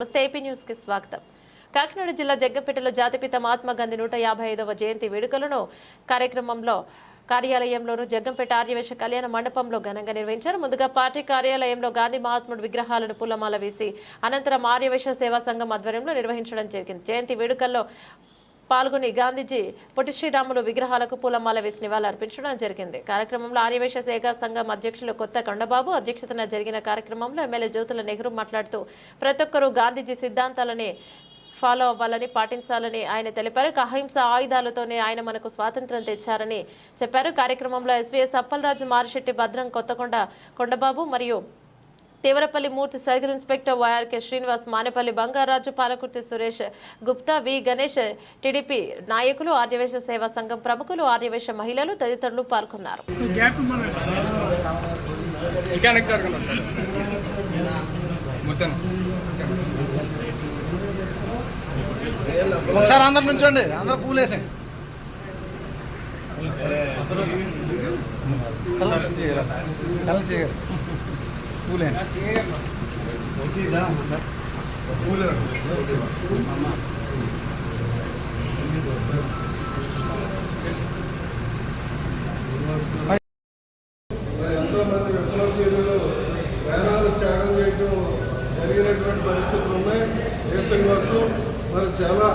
AP న్యూస్కి స్వాగతం కాకినాడ జిల్లా జగ్గంపేటలో జాతిపిత మహాత్మా గాంధీ నూట యాభై ఐదవ జయంతి వేడుకలను కార్యక్రమంలో కార్యాలయంలోను జగ్గంపేట ఆర్యవేశ కళ్యాణ మండపంలో ఘనంగా నిర్వహించారు. ముందుగా పార్టీ కార్యాలయంలో గాంధీ మహాత్ముడు విగ్రహాలను పూలమాల వేసి అనంతరం ఆర్యవేశ సేవా సంఘం ఆధ్వర్యంలో నిర్వహించడం జరిగింది. జయంతి వేడుకల్లో పాల్గొని గాంధీజీ పొట్టి శ్రీరాములు విగ్రహాలకు పూలమాల వేసి నివాళులర్పించడం జరిగింది. కార్యక్రమంలో ఆర్యవేశ సేవా సంఘం అధ్యక్షులు కొత్త కొండబాబు అధ్యక్షతన జరిగిన కార్యక్రమంలో ఎమ్మెల్యే జ్యోతుల నెహ్రూ మాట్లాడుతూ ప్రతి ఒక్కరూ గాంధీజీ సిద్ధాంతాలని ఫాలో అవ్వాలని పాటించాలని ఆయన తెలిపారు. అహింస ఆయుధాలతోనే ఆయన మనకు స్వాతంత్రం తెచ్చారని చెప్పారు. కార్యక్రమంలో ఎస్వీఎస్ అప్పలరాజు మారిశెట్టి భద్రం కొత్తకొండ కొండబాబు మరియు తీవ్రపల్లి Murthy circle inspector YRK Srinivas Manepalli Bangaraju Palakurthi Suresh Gupta V Ganesh TDP నాయకులు ఆర్యవేశ సేవా సంఘం ప్రముఖులు ఆర్యవేశ మహిళలు తదితరులు పాల్గొన్నారు. ఒకసారి అందరు నుంచోండి. అందరూ వేసండి కలిసి చేయరు మరి ఎంతో మంది విప్లవీరులు ప్రాణాలు త్యాగం చేయడం జరిగినటువంటి పరిస్థితులు ఉన్నాయి. దేశం కోసం మరి చాలా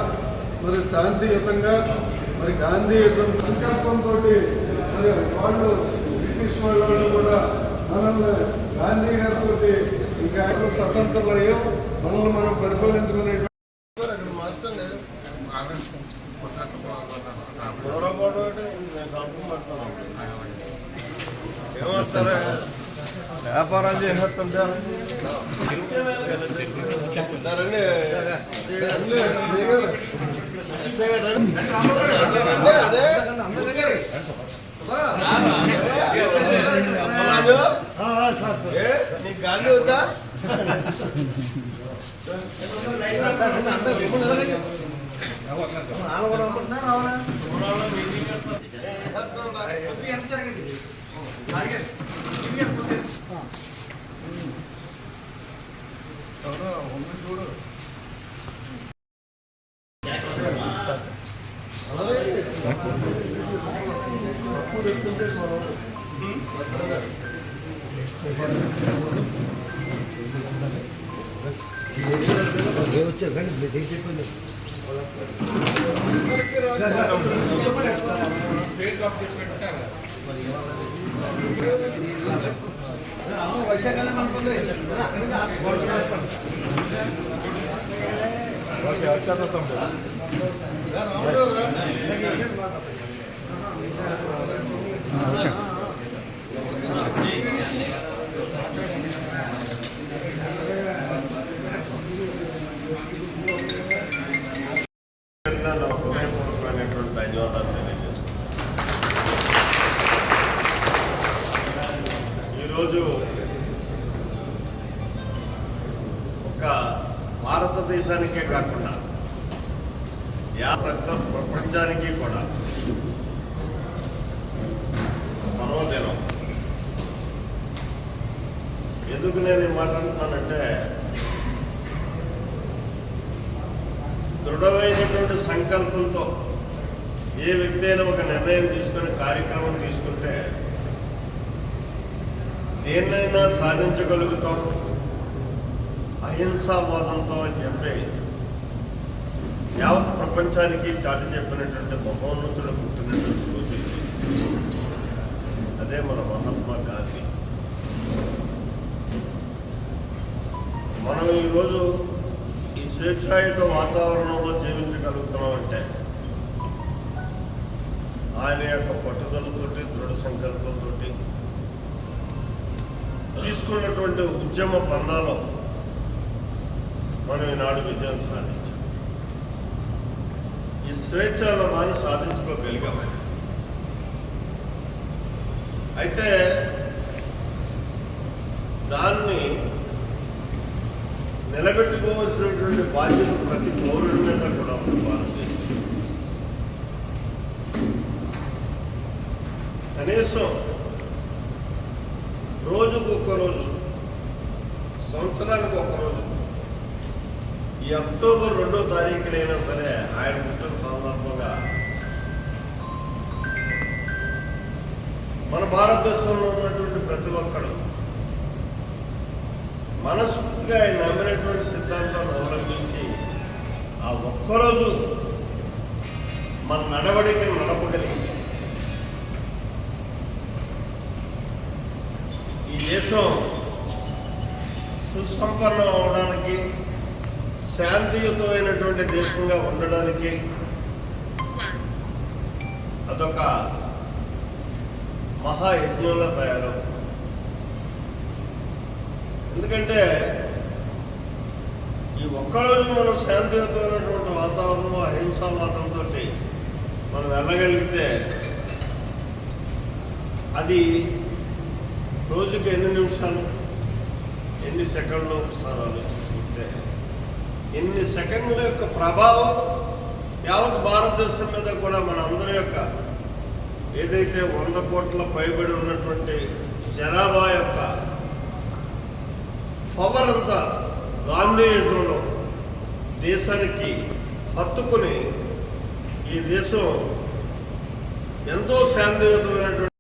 మరి శాంతియుతంగా మరి గాంధీయిజం సంకల్పంతో మరి వాళ్ళు బ్రిటిష్ వాళ్ళు కూడా మనల్ని గాంధీ గారితో ఇంకా ఆయన అయ్యాం మనల్ని మనం పరిశోధించుకునే వ్యాపారాలు చేసేస్తుంటారు నీకు గాంధీ వద్దా? నా హృదయపూర్వకమైనటువంటి ధన్యవాదాలు తెలియజేస్తున్నాను ఈరోజు ఒక భారతదేశానికే కాకుండా యా ప్రపంచానికి కూడా ఎందుకు నేను మాట్లాడుతున్నానంటే దృఢమైనటువంటి సంకల్పంతో ఏ వ్యక్తి అయినా ఒక నిర్ణయం తీసుకుని కార్యక్రమం తీసుకుంటే దేన్నైనా సాధించగలుగుతాం. అహింసావాదంతో అని చెప్పి యావత్ ప్రపంచానికి చాటి చెప్పినటువంటి మహోన్నతుడు పుట్టినటువంటి రోజు అదే మన మహాత్మా గాంధీ. మనం ఈరోజు ఈ స్వేచ్ఛాయుత వాతావరణంలో జీవించగలుగుతున్నామంటే ఆయన యొక్క పట్టుదలతోటి దృఢ సంకల్పంతో తీసుకున్నటువంటి ఉద్యమ బంధాలు మనం ఈనాడు విజయం సాధించాం. ఈ స్వేచ్ఛ మనం సాధించుకోగలిగాం. అయితే బాధ్యత ప్రతి పౌరుడి మీద కూడా ఉంది భారతదేశం కనీసం రోజుకు ఒక్క రోజు సంవత్సరానికి ఒక్కరోజు ఈ అక్టోబర్ రెండో తారీఖునైనా సరే ఆయన పుట్టిన సందర్భంగా మన భారతదేశంలో ఉన్నటువంటి ప్రతి ఒక్కడు మనస్ఫూర్తిగా ఆయన నమ్మినటువంటి సిద్ధాంతం ఆ ఒక్కరోజు మన నడవడికను నడపగలిగింది ఈ దేశం సుసంపన్నం అవడానికి శాంతియుతమైనటువంటి దేశంగా ఉండడానికి అదొక మహాయజ్ఞంగా తయారవుతుంది ఎందుకంటే ఈ ఒక్కరోజు మనం శాంతియుతమైనటువంటి వాతావరణంలో అహింసావాదంతో మనం వెళ్ళగలిగితే అది రోజుకి ఎన్ని నిమిషాలు ఎన్ని సెకండ్లు ఒకసారి ఆలోచించుకుంటే ఎన్ని సెకండ్ల యొక్క ప్రభావం యావత్ భారతదేశం మీద కూడా మన అందరి యొక్క ఏదైతే వంద కోట్ల పైబడి ఉన్నటువంటి జనాభా యొక్క పవర్ అంతా గాంధీయుజంలో దేశానికి హత్తుకుని ఈ దేశం ఎంతో శాంతియుతమైనటువంటి